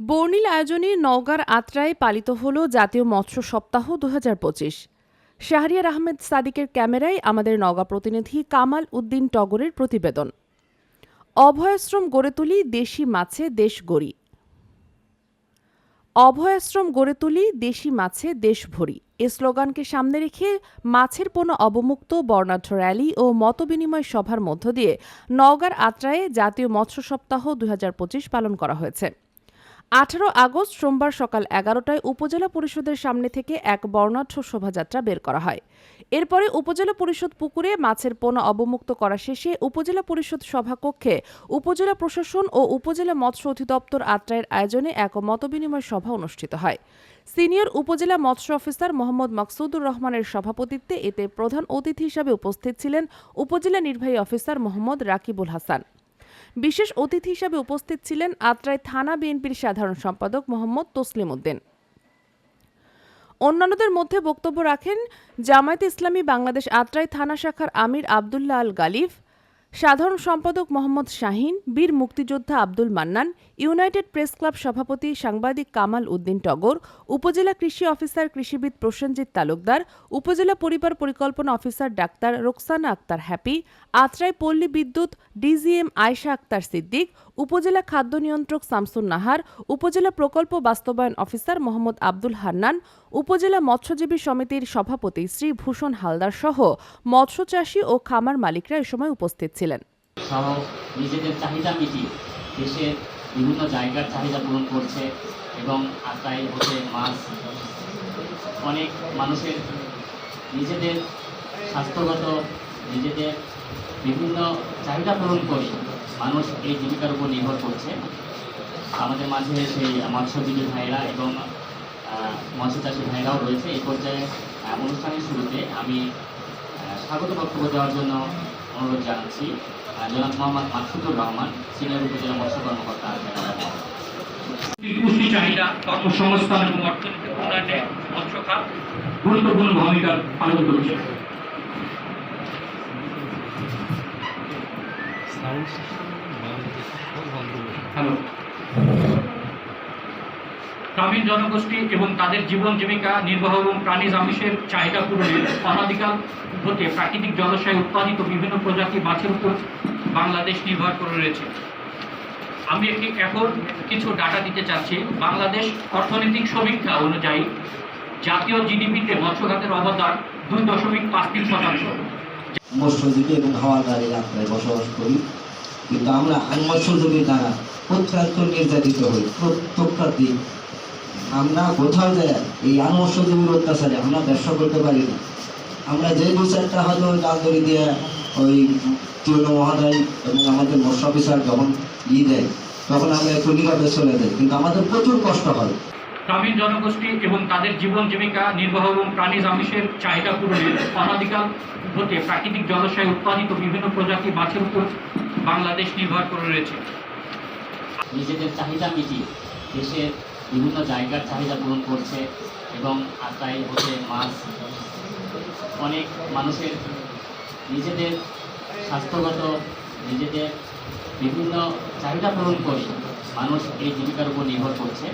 বর্ণিল আয়োজনে নওগাঁর আত্রায় পালিত হল জাতীয় মৎস্য সপ্তাহ দু হাজার পঁচিশ। শাহরিয়ার আহমেদ সাদিকের ক্যামেরায় আমাদের নওগাঁ প্রতিনিধি কামাল উদ্দিন টগরের প্রতিবেদন। অভয়াশ্রম গড়ে তুলি দেশি মাছে দেশ গড়ি। অভয়াশ্রম গড়ে তুলি দেশি মাছে দেশ ভরি। এ স্লোগানকে সামনে রেখে মাছের পণ্য অবমুক্ত, বর্ণাঢ্য র্যালি ও মতবিনিময় সভার মধ্য দিয়ে নওগাঁর আত্রায়ে জাতীয় মৎস্য সপ্তাহ দু হাজার পঁচিশ পালন করা হয়েছে। আঠারো আগস্ট সোমবার সকাল এগারোটায় উপজেলা পরিষদের সামনে থেকে এক বর্ণাঢ্য শোভাযাত্রা বের করা হয়। এরপরে উপজেলা পরিষদ পুকুরে মাছের পোনা অবমুক্ত করা শেষে উপজেলা পরিষদ সভাকক্ষে উপজেলা প্রশাসন ও উপজেলা মৎস্য অধিদপ্তর আত্রায়ের আয়োজনে এক মতবিনিময় সভা অনুষ্ঠিত হয়। সিনিয়র উপজেলা মৎস্য অফিসার মোহাম্মদ মাকসুদুর রহমানের সভাপতিত্বে এতে প্রধান অতিথি হিসাবে উপস্থিত ছিলেন উপজেলা নির্বাহী অফিসার মোহাম্মদ রাকিবুল হাসান। বিশেষ অতিথি হিসাবে উপস্থিত ছিলেন আত্রাই থানা বিএনপির সাধারণ সম্পাদক মোহাম্মদ তসলিম উদ্দিন। অন্যান্যদের মধ্যে বক্তব্য রাখেন জামায়াতে ইসলামী বাংলাদেশ আত্রাই থানা শাখার আমির আবদুল্লাহ আল গালিফ সাধারণ সম্পাদক মোহাম্মদ শাহিন, বীর মুক্তিযোদ্ধা Abdul Mannan, United Press Club সভাপতি সাংবাদিক কামাল উদ্দিন টগর, উপজেলা কৃষি অফিসার কৃষিবিদ প্রসেনজিৎ তালুকদার, উপজেলা পরিবার পরিকল্পনা officer doctor Roksana Akter Happy, Atrai পল্লী বিদ্যুৎ ডিজিএম আয়শা আক্তার সিদ্দিক, উপজেলা খাদ্য নিয়ন্ত্রক শামসুন নাহার, উপজেলা প্রকল্প বাস্তবায়ন অফিসার মোহাম্মদ আব্দুল হান্নান, উপজেলা মৎস্যজীবী সমিতির সভাপতি শ্রী ভূষণ হালদার সহ মৎস্য চাষী ও খামার মালিকরা এ সময় উপস্থিত ছিলেন। সহ নিজেদের চাহিদা মিটিয়ে দেশের বিভিন্ন জায়গার চাহিদা পূরণ করছে এবং আতাই হতে মাছ। অনেক মানুষের নিজেদের স্বাস্থ্যগত নিজেদের বিভিন্ন চাহিদা পূরণ করে মানুষ এই জীবিকার উপর নির্ভর করছে। আমাদের মাঝে সেই মৎস্যজীবী ভাইরা এবং আহ, মৎস্যচাষী ভাইরাও রয়েছে। এই পর্যায়ে অনুষ্ঠানের শুরুতে আমি স্বাগত বক্তব্য দেওয়ার জন্য অনুরোধ জানাচ্ছি জনাব মোহাম্মদ মাকসুদুর রহমান সিনিয়র উপজেলা মৎস্য কর্মকর্তা। পুষ্টি চাহিদা কর্মসংস্থান এবং অর্থনৈতিক উন্নয়নে মৎস্য খাত গুরুত্বপূর্ণ ভূমিকা পালন করেছে। হ্যালো। গ্রামীণ জনগোষ্ঠী এবং তাদের জীবন জীবিকা, নির্বাহ এবং প্রাণীজ আমিষের চাহিদা পূরণে অনাদিকাল হতে প্রাকৃতিক জলাশয়ে উৎপাদিত বিভিন্ন প্রজাতি মাছের উপর বাংলাদেশ নির্ভর করে রয়েছে। আমি একটি এখন কিছু ডাটা দিতে চাচ্ছি। বাংলাদেশ অর্থনৈতিক সমীক্ষা অনুযায়ী জাতীয় জিডিপিতে মৎস্য খাতের অবদান দুই দশমিক পাঁচ তিন শতাংশ। মৎস্যজীবী এবং হাওয়াদার এলাকায় বসবাস করি। কিন্তু আমরা মৎস্যজীবী দ্বারা প্রত্যন্ত নির্যাতিত হই। আমরা কোথাও যাই এই মৎস্যজীবীর অত্যাচারে আমরা ব্যবসা করতে পারি না। আমরা যে দু চারটা হয়তো দড়ি দিয়ে ওই তৃণ মহোদয় এবং আমাদের মৎস্য অফিসার যখন ই দেয় তখন আমরা একটু নীরবে চলে যাই। কিন্তু আমাদের প্রচুর কষ্ট হয়। গ্রামীণ জনগোষ্ঠী এবং তাদের জীবন জীবিকা নির্বাহ এবং প্রাণীজ আমিষের চাহিদা পূরণে অনাদিকাল হতে প্রাকৃতিক জলাশয়ে উৎপাদিত বিভিন্ন প্রজাতি মাছের উপর বাংলাদেশ নির্ভর করে রয়েছে। নিজেদের চাহিদা মিটিয়ে দেশের বিভিন্ন জায়গার চাহিদা পূরণ করছে এবং আতাই হতে মাছ অনেক মানুষের নিজেদের স্বাস্থ্যগত, নিজেদের বিভিন্ন চাহিদা পূরণ করে মানুষ এই জীবিকার উপর নির্ভর করছে।